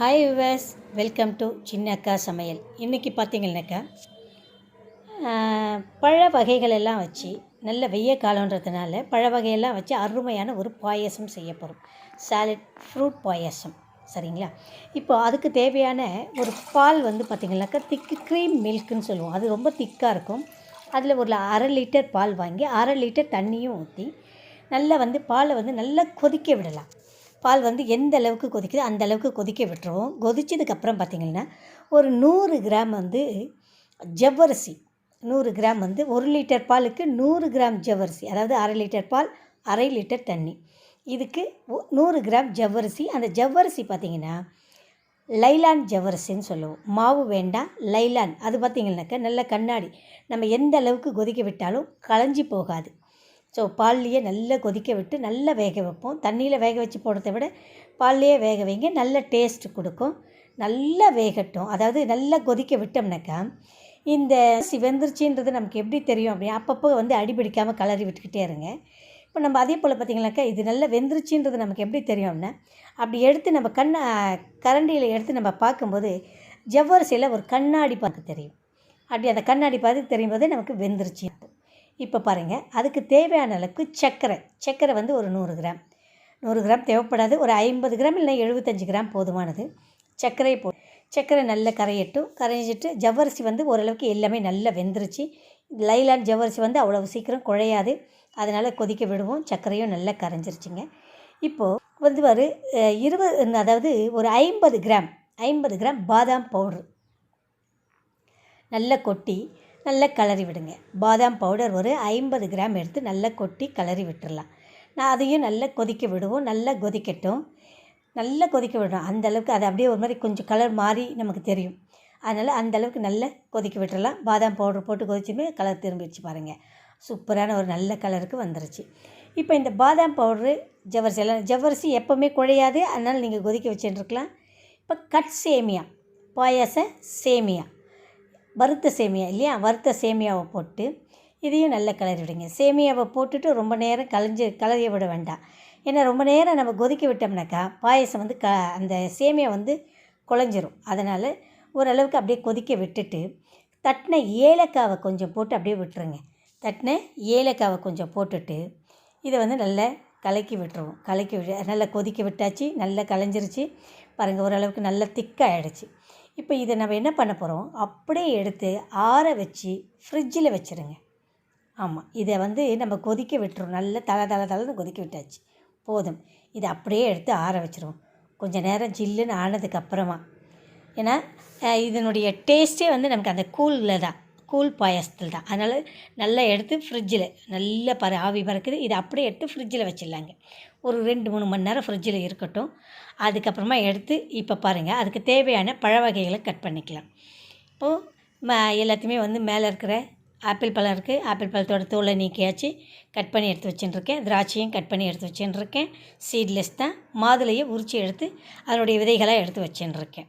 Hi viewers welcome to சின்ன அக்கா சமையல் இன்றைக்கி பார்த்தீங்கன்னாக்கா பழ வகைகள் எல்லாம் வச்சு நல்ல வெய்ய காலன்றதுனால பழ வகையெல்லாம் வச்சு அருமையான ஒரு பாயசம் செய்ய போகிறோம் சாலட் ஃப்ரூட் பாயசம். சரிங்களா? இப்போ அதுக்கு தேவையான ஒரு பால் வந்து பார்த்திங்கனாக்கா திக்கு க்ரீம் மில்க்குன்னு சொல்லுவோம். அது ரொம்ப திக்காக இருக்கும். அதில் ஒரு அரை லிட்டர் பால் வாங்கி அரை லிட்டர் தண்ணியும் ஊற்றி நல்லா வந்து பாலை வந்து நல்லா கொதிக்க விடலாம். பால் வந்து எந்த அளவுக்கு கொதிக்குதோ அந்த அளவுக்கு கொதிக்க விட்டுருவோம். கொதிச்சதுக்கப்புறம் பார்த்திங்கன்னா ஒரு நூறு கிராம் வந்து ஜவ்வரிசி நூறு கிராம் வந்து ஒரு லிட்டர் பாலுக்கு நூறு கிராம் ஜவ்வரிசி அதாவது அரை லிட்டர் பால் அரை லிட்டர் தண்ணி. இதுக்கு நூறு கிராம் ஜவ்வரிசி. அந்த ஜவ்வரிசி பார்த்திங்கன்னா லைலான் ஜவ்வரிசின்னு சொல்லுவோம். மாவு வேண்டாம் லைலான். அது பார்த்திங்கனாக்கா நல்ல கண்ணாடி. நம்ம எந்த அளவுக்கு கொதிக்க விட்டாலும் களைஞ்சி போகாது. ஸோ பால்லையே நல்லா கொதிக்க விட்டு நல்லா வேக வைப்போம். தண்ணியில் வேக வச்சு போடுறத விட பால்லையே வேக வைங்க. நல்ல டேஸ்ட் கொடுக்கும். நல்லா வேகட்டும். அதாவது நல்லா கொதிக்க விட்டோம்னாக்கா இந்த சிவந்துருச்சின்றது நமக்கு எப்படி தெரியும் அப்படின்னா அப்பப்போ வந்து அடிபிடிக்காமல் கலரி விட்டுக்கிட்டே இருங்க. இப்போ நம்ம அதே போல் பார்த்திங்கனாக்கா இது நல்லா வெந்துருச்சுன்றது நமக்கு எப்படி தெரியும்னா அப்படி எடுத்து நம்ம கண்ணை கரண்டியில் எடுத்து நம்ம பார்க்கும்போது ஜவ்வரிசையில் ஒரு கண்ணாடி பார்க்க தெரியும். அப்படி அந்த கண்ணாடி பார்த்து தெரியும் போதே நமக்கு வெந்துருச்சு. இப்போ பாருங்கள் அதுக்கு தேவையான அளவுக்கு சர்க்கரை. சர்க்கரை வந்து ஒரு நூறு கிராம். நூறு கிராம் தேவைப்படாது ஒரு ஐம்பது கிராம் இல்லை எழுபத்தஞ்சு கிராம் போதுமானது. சர்க்கரையை போ சர்க்கரை நல்லா கரையட்டும். கரைஞ்சிட்டு ஜவ்வரிசி வந்து ஓரளவுக்கு எல்லாமே நல்லா வெந்துருச்சு. லைலான் ஜவ்வரிசி வந்து அவ்வளோ சீக்கிரம் குழையாது. அதனால் கொதிக்க விடுவோம். சர்க்கரையும் நல்லா கரைஞ்சிருச்சுங்க. இப்போது வந்து ஒரு இருபது அதாவது ஒரு ஐம்பது கிராம் ஐம்பது கிராம் பாதாம் பவுட்ரு. நல்லா கொட்டி நல்லா கிளறி விடுங்க. பாதாம் பவுடர் ஒரு ஐம்பது கிராம் எடுத்து நல்லா கொட்டி கிளறி விட்டுடலாம் நான் அதையும் நல்லா கொதிக்க விடுவோம். நல்லா கொதிக்கட்டும். நல்லா கொதிக்க விடணும். அந்தளவுக்கு அது அப்படியே ஒரு மாதிரி கொஞ்சம் கலர் மாறி நமக்கு தெரியும். அதனால் அந்தளவுக்கு நல்லா கொதிக்க விட்டுடலாம் பாதாம் பவுடர் போட்டு கொதிச்சுமே கலர் திரும்பிடுச்சு பாருங்கள் சூப்பரான ஒரு நல்ல கலருக்கு வந்துருச்சு. இப்போ இந்த பாதாம் பவுடரு ஜவ்வரிசி எல்லாம் ஜவ்வரிசி எப்போவுமே குழையாது. அதனால் நீங்கள் கொதிக்க வச்சுட்டுருக்கலாம் இப்போ கட் சேமியா பாயாச சேமியா. வறுத்த சேமியா இல்லையா? வறுத்த சேமியாவை போட்டு இதையும் நல்லா கிளறி விடுங்க. சேமியாவை போட்டுட்டு ரொம்ப நேரம் கலைஞ்சி கலரிய விட வேண்டாம். ஏன்னா ரொம்ப நேரம் நம்ம கொதிக்க விட்டோம்னாக்கா பாயசம் வந்து க அந்த சேமியா வந்து குழஞ்சிரும். அதனால் ஓரளவுக்கு அப்படியே கொதிக்க விட்டுட்டு தட்டின ஏலக்காவை கொஞ்சம் போட்டு அப்படியே விட்டுருங்க. தட்டின ஏலக்காவை கொஞ்சம் போட்டுட்டு இதை வந்து நல்லா கலக்கி விட்டுருவோம். கலக்கி விட்டு நல்லா கொதிக்க விட்டாச்சு நல்லா கலைஞ்சிருச்சு பாருங்கள் ஓரளவுக்கு நல்லா திக்காகிடுச்சு இப்போ இதை நம்ம என்ன பண்ண போகிறோம் அப்படியே எடுத்து ஆற வச்சு ஃப்ரிட்ஜில் வச்சுருங்க. ஆமாம் இதை வந்து நம்ம கொதிக்க விட்டுருவோம் நல்லா தலை தலை தலைன்னு கொதிக்க விட்டாச்சு. போதும். இதை அப்படியே எடுத்து ஆற வச்சுருவோம். கொஞ்சம் நேரம் ஜில்லுன்னு ஆனதுக்கப்புறமா ஏன்னா இதனுடைய டேஸ்ட்டே வந்து நமக்கு அந்த கூலில் தான். கூல் பாயாசத்தில் தான். அதனால் நல்லா எடுத்து ஃப்ரிட்ஜில் நல்லா பற ஆவி பறக்குது. இதை அப்படியே எடுத்து ஃப்ரிட்ஜில் வச்சிடலாங்க. ஒரு ரெண்டு மூணு மணி நேரம் ஃப்ரிட்ஜில் இருக்கட்டும். அதுக்கப்புறமா எடுத்து இப்போ பாருங்கள் அதுக்கு தேவையான பழ வகைகளை கட் பண்ணிக்கலாம். இப்போது ம எல்லாத்தையுமே வந்து மேலே இருக்கிற ஆப்பிள் பழம் இருக்குது ஆப்பிள் பழத்தோட தோலை நீக்கியாச்சு கட் பண்ணி எடுத்து வச்சுட்டுருக்கேன். திராட்சையும் கட் பண்ணி எடுத்து வச்சுட்டுருக்கேன். சீட்லெஸ் தான். மாதுளையை உரித்து எடுத்து அதனுடைய விதைகளாக எடுத்து வச்சுட்டுருக்கேன்.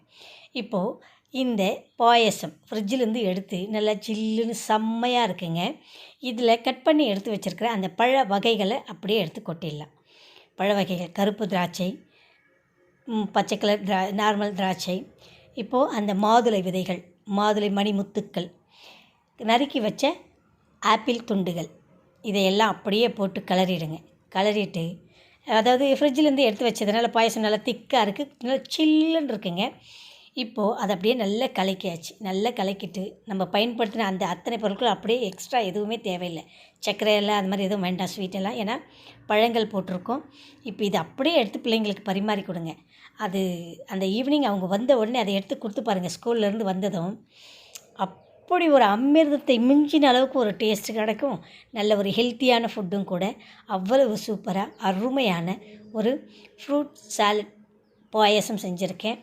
இப்போது இந்த பாயசம் ஃப்ரிட்ஜிலேருந்து எடுத்து நல்லா சில்லுன்னு செம்மையாக இருக்குங்க. இதில் கட் பண்ணி எடுத்து வச்சுருக்கிற அந்த பழ வகைகளை அப்படியே எடுத்து கொட்டிடலாம். பழ வகைகள் கருப்பு திராட்சை பச்சை கலர் திரா நார்மல் திராட்சை. இப்போது அந்த மாதுளை விதைகள் மாதுளை மணிமுத்துக்கள். நறுக்கி வச்ச ஆப்பிள் துண்டுகள். இதையெல்லாம் அப்படியே போட்டு கலரிடுங்க. கலரிட்டு அதாவது ஃப்ரிட்ஜிலேருந்து எடுத்து வச்சதுனால பாயசம் நல்லா திக்காக இருக்குது நல்லா சில்லுன்னு இருக்குங்க. இப்போது அதை அப்படியே நல்லா கலக்கியாச்சு. நல்லா கலக்கிட்டு நம்ம பயன்படுத்தின அந்த அத்தனை பொருட்களும் அப்படியே எக்ஸ்ட்ரா எதுவுமே தேவையில்லை. சர்க்கரை எல்லாம் அது மாதிரி எதுவும் வேண்டாம் ஸ்வீட் எல்லாம். ஏன்னா பழங்கள் போட்டிருக்கோம். இப்போ இதை அப்படியே எடுத்து பிள்ளைங்களுக்கு பரிமாறி கொடுங்க. அது அந்த ஈவினிங் அவங்க வந்த உடனே அதை எடுத்து கொடுத்து பாருங்கள் ஸ்கூல்லேருந்து வந்ததும் அப்படி ஒரு அமிர்தத்தை மிஞ்சின அளவுக்கு ஒரு டேஸ்ட் கிடைக்கும். நல்ல ஒரு ஹெல்த்தியான ஃபுட்டும் கூட. அவ்வளவு சூப்பராக அருமையான ஒரு ஃப்ரூட் சாலட் பாயசம் செஞ்சுருக்கேன்.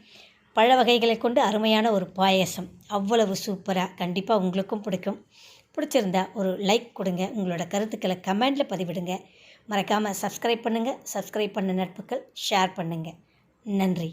பழ வகைகளை கொண்டு அருமையான ஒரு பாயசம். அவ்வளவு சூப்பராக கண்டிப்பாக உங்களுக்கும் பிடிக்கும். பிடிச்சிருந்தா ஒரு லைக் கொடுங்க. உங்களோட கருத்துக்களை கமெண்டில் பதிவிடுங்க. மறக்காமல் சப்ஸ்கிரைப் பண்ணுங்கள் சப்ஸ்கிரைப் பண்ண நட்புகள் ஷேர் பண்ணுங்கள் நன்றி.